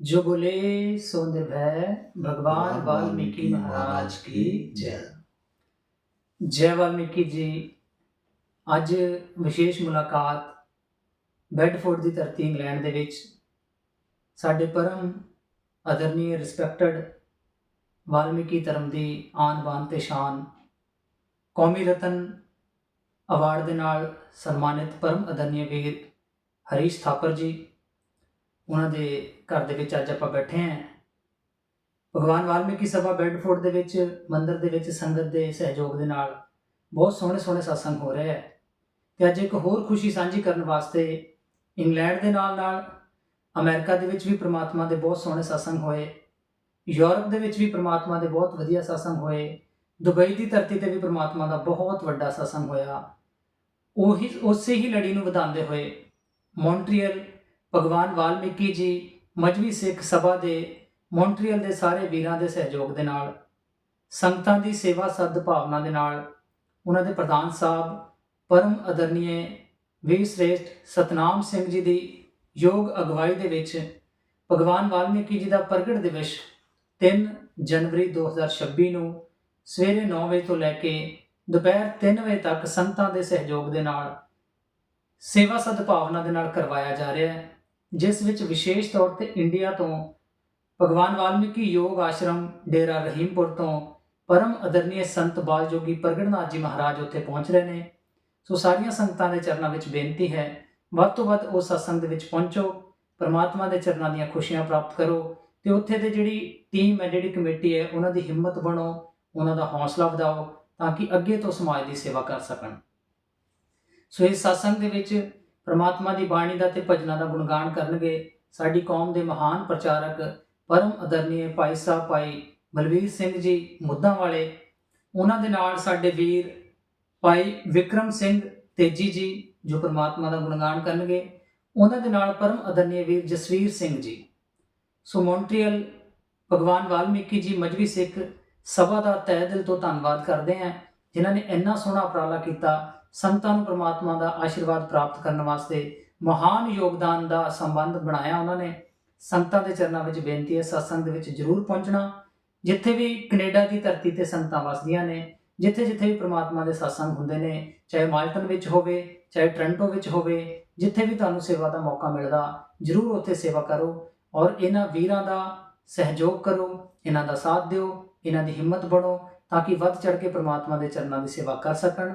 जो बोले सो निर्भय भगवान वाल्मीकि ਮਹਾਰਾਜ की जय। ਜੈ ਵਾਲਮੀਕੀ ਜੀ ਅੱਜ ਵਿਸ਼ੇਸ਼ ਮੁਲਾਕਾਤ ਬੈਡਫੋਰਡ ਦੀ ਧਰਤੀ ਇੰਗਲੈਂਡ ਦੇ ਵਿੱਚ ਸਾਡੇ ਪਰਮ ਆਦਰਨੀय ਰਿਸਪੈਕਟਡ ਵਾਲਮੀਕੀ ਧਰਮ ਦੀ ਆਨ ਬਾਨ ਤੇ ਸ਼ਾਨ ਕੌਮੀ ਰਤਨ ਅਵਾਰਡ ਦੇ ਨਾਲ ਸਨਮਾਨਿਤ ਪਰਮ ਆਦਰਨੀय ਵੀਰ ਹਰੀਸ਼ ਥਾਪਰ ਜੀ ਉਹਨਾਂ ਦੇ ਘਰ ਦੇ ਵਿੱਚ ਅੱਜ ਆਪਾਂ ਬੈਠੇ ਹਾਂ। ਭਗਵਾਨ ਵਾਲਮੀਕੀ ਸਭਾ ਬੈਡਫੋਰਡ ਦੇ ਵਿੱਚ, ਮੰਦਿਰ ਦੇ ਵਿੱਚ, ਸੰਗਤ ਦੇ ਸਹਿਯੋਗ ਦੇ ਨਾਲ ਬਹੁਤ ਸੋਹਣੇ ਸੋਹਣੇ satsang ਹੋ ਰਹੇ ਹੈ। ਤੇ ਅੱਜ ਇੱਕ ਹੋਰ ਖੁਸ਼ੀ ਸਾਂਝੀ ਕਰਨ ਵਾਸਤੇ ਇੰਗਲੈਂਡ ਦੇ ਨਾਲ ਨਾਲ ਅਮਰੀਕਾ ਦੇ ਵਿੱਚ ਵੀ ਪ੍ਰਮਾਤਮਾ ਦੇ ਬਹੁਤ ਸੋਹਣੇ satsang ਹੋਏ। ਯੂਰਪ ਦੇ ਵਿੱਚ ਵੀ ਪ੍ਰਮਾਤਮਾ ਦੇ ਬਹੁਤ ਵਧੀਆ satsang ਹੋਏ। ਦੁਬਈ ਦੀ ਧਰਤੀ ਤੇ ਵੀ ਪ੍ਰਮਾਤਮਾ ਦਾ ਬਹੁਤ ਵੱਡਾ satsang ਹੋਇਆ। ਉਹੀ, ਉਸੇ ਹੀ ਲੜੀ ਨੂੰ ਵਧਾਉਂਦੇ ਹੋਏ ਮੌਂਟਰੀਅਲ ਭਗਵਾਨ ਵਾਲਮੀਕੀ ਜੀ ਮਜਬੀ ਸਿੱਖ ਸਭਾ ਦੇ, ਮੌਂਟਰੀਅਲ ਦੇ ਸਾਰੇ ਵੀਰਾਂ ਦੇ ਸਹਿਯੋਗ ਦੇ ਨਾਲ, ਸੰਗਤਾਂ ਦੀ ਸੇਵਾ ਸਦ ਭਾਵਨਾ ਦੇ ਨਾਲ, ਉਹਨਾਂ ਦੇ ਪ੍ਰਧਾਨ ਸਾਹਿਬ, ਪਰਮ ਅਦਰਨੀਏ ਵੀਰ ਸ੍ਰੇਸ਼ਟ ਸਤਨਾਮ ਸਿੰਘ ਜੀ ਦੀ ਯੋਗ ਅਗਵਾਈ ਦੇ ਵਿੱਚ, ਭਗਵਾਨ ਵਾਲਮੀਕੀ ਜੀ ਦਾ ਪ੍ਰਗਟ ਦਿਵਸ 3 ਜਨਵਰੀ 2026 ਨੂੰ ਸਵੇਰੇ 9 ਵਜੇ ਤੋਂ ਲੈ ਕੇ ਦੁਪਹਿਰ 3 ਵਜੇ ਤੱਕ ਸੰਗਤਾਂ ਦੇ ਸਹਿਯੋਗ ਦੇ ਨਾਲ ਸੇਵਾ ਸਦਭਾਵਨਾ ਦੇ ਨਾਲ ਕਰਵਾਇਆ ਜਾ ਰਿਹਾ ਹੈ। ਜਿਸ ਵਿੱਚ ਵਿਸ਼ੇਸ਼ ਤੌਰ ਤੇ ਇੰਡੀਆ ਤੋਂ ਭਗਵਾਨ ਵਾਲਮੀਕੀ ਯੋਗ ਆਸ਼ਰਮ, ਡੇਰਾ ਰਹੀਮਪੁਰ ਤੋਂ ਪਰਮ ਆਦਰਨੀय ਸੰਤ ਬਾਲ ਜੋਗੀ ਪ੍ਰਗਟਨਾਥ ਜੀ ਮਹਾਰਾਜ ਉੱਥੇ ਪਹੁੰਚ ਰਹੇ ਨੇ। ਸੋ ਸਾਰੀਆਂ ਸੰਗਤਾਂ ਦੇ ਚਰਨਾਂ ਵਿੱਚ ਬੇਨਤੀ ਹੈ, ਵੱਧ ਤੋਂ ਵੱਧ ਉਸ ਸਤਸੰਗ ਦੇ ਵਿੱਚ ਪਹੁੰਚੋ, ਪਰਮਾਤਮਾ ਦੇ ਚਰਨਾਂ ਦੀਆਂ ਖੁਸ਼ੀਆਂ ਪ੍ਰਾਪਤ ਕਰੋ ਤੇ ਉੱਥੇ ਦੇ ਜਿਹੜੀ ਟੀਮ ਹੈ, ਜਿਹੜੀ ਕਮੇਟੀ ਹੈ, ਉਹਨਾਂ ਦੀ ਹਿੰਮਤ ਬਣੋ, ਉਹਨਾਂ ਦਾ ਹੌਸਲਾ ਵਧਾਓ ਤਾਂ ਕਿ ਅੱਗੇ ਤੋਂ ਸਮਾਜ ਦੀ ਸੇਵਾ ਕਰ ਸਕਣ। ਸੋ ਇਸ ਸਤਸੰਗ ਦੇ ਵਿੱਚ ਪ੍ਰਮਾਤਮਾ ਦੀ ਬਾਣੀ ਦਾ ਤੇ ਭਜਨਾਂ ਦਾ ਗੁਣਗਾਨ ਕਰਨਗੇ ਸਾਡੀ ਕੌਮ ਦੇ ਮਹਾਨ ਪ੍ਰਚਾਰਕ ਪਰਮ ਆਦਰਨੀय ਭਾਈ ਸਾਹਿਬ ਭਾਈ ਬਲਵੀਰ ਸਿੰਘ ਜੀ ਮੁੱਦਾਂ ਵਾਲੇ। ਉਹਨਾਂ ਦੇ ਨਾਲ ਸਾਡੇ ਵੀਰ ਭਾਈ ਵਿਕਰਮ ਸਿੰਘ ਤੇਜੀ ਜੀ ਜੋ ਪ੍ਰਮਾਤਮਾ ਦਾ ਗੁਣਗਾਨ ਕਰਨਗੇ। ਉਹਨਾਂ ਦੇ ਨਾਲ ਪਰਮ ਆਦਰਨੀय ਵੀਰ ਜਸਵੀਰ ਸਿੰਘ ਜੀ। ਸੋ ਮੌਂਟਰੀਅਲ ਭਗਵਾਨ ਵਾਲਮੀਕੀ ਜੀ ਮਜਬੀ ਸਿੱਖ ਸਭਾ ਦਾ ਤਹਿ ਦਿਲ ਤੋਂ ਧੰਨਵਾਦ ਕਰਦੇ ਹਾਂ, ਜਿਨ੍ਹਾਂ ਨੇ ਇੰਨਾ ਸੋਹਣਾ ਉਪਰਾਲਾ ਕੀਤਾ। ਸੰਤਾਂ ਨੂੰ ਪ੍ਰਮਾਤਮਾ ਦਾ ਆਸ਼ੀਰਵਾਦ ਪ੍ਰਾਪਤ ਕਰਨ ਵਾਸਤੇ ਮਹਾਨ ਯੋਗਦਾਨ ਦਾ ਸੰਬੰਧ ਬਣਾਇਆ ਉਹਨਾਂ ਨੇ। ਸੰਗਤਾਂ ਦੇ ਚਰਨਾਂ ਵਿੱਚ ਬੇਨਤੀ ਹੈ, ਸਤਸੰਗ ਦੇ ਵਿੱਚ ਜ਼ਰੂਰ ਪਹੁੰਚਣਾ। ਜਿੱਥੇ ਵੀ ਕੈਨੇਡਾ ਦੀ ਧਰਤੀ ਤੇ ਸੰਗਤਾਂ ਵਸਦੀਆਂ ਨੇ ਜਿੱਥੇ ਜਿੱਥੇ ਵੀ ਪ੍ਰਮਾਤਮਾ ਦੇ ਸਤਸੰਗ ਹੁੰਦੇ ਨੇ, ਚਾਹੇ ਮਾਲਟਨ ਵਿੱਚ ਹੋਵੇ, ਚਾਹੇ ਟ੍ਰਾਂਟੋ ਵਿੱਚ ਹੋਵੇ, ਜਿੱਥੇ ਵੀ ਤੁਹਾਨੂੰ ਸੇਵਾ ਦਾ ਮੌਕਾ ਮਿਲਦਾ, ਜ਼ਰੂਰ ਉੱਥੇ ਸੇਵਾ ਕਰੋ ਔਰ ਇਹਨਾਂ ਵੀਰਾਂ ਦਾ ਸਹਿਯੋਗ ਕਰੋ, ਇਹਨਾਂ ਦਾ ਸਾਥ ਦਿਓ, ਇਹਨਾਂ ਦੀ ਹਿੰਮਤ ਬਣੋ, ਤਾਂ ਕਿ ਵੱਧ ਚੜ ਕੇ ਪ੍ਰਮਾਤਮਾ ਦੇ ਚਰਨਾਂ ਦੀ ਸੇਵਾ ਕਰ ਸਕਣ।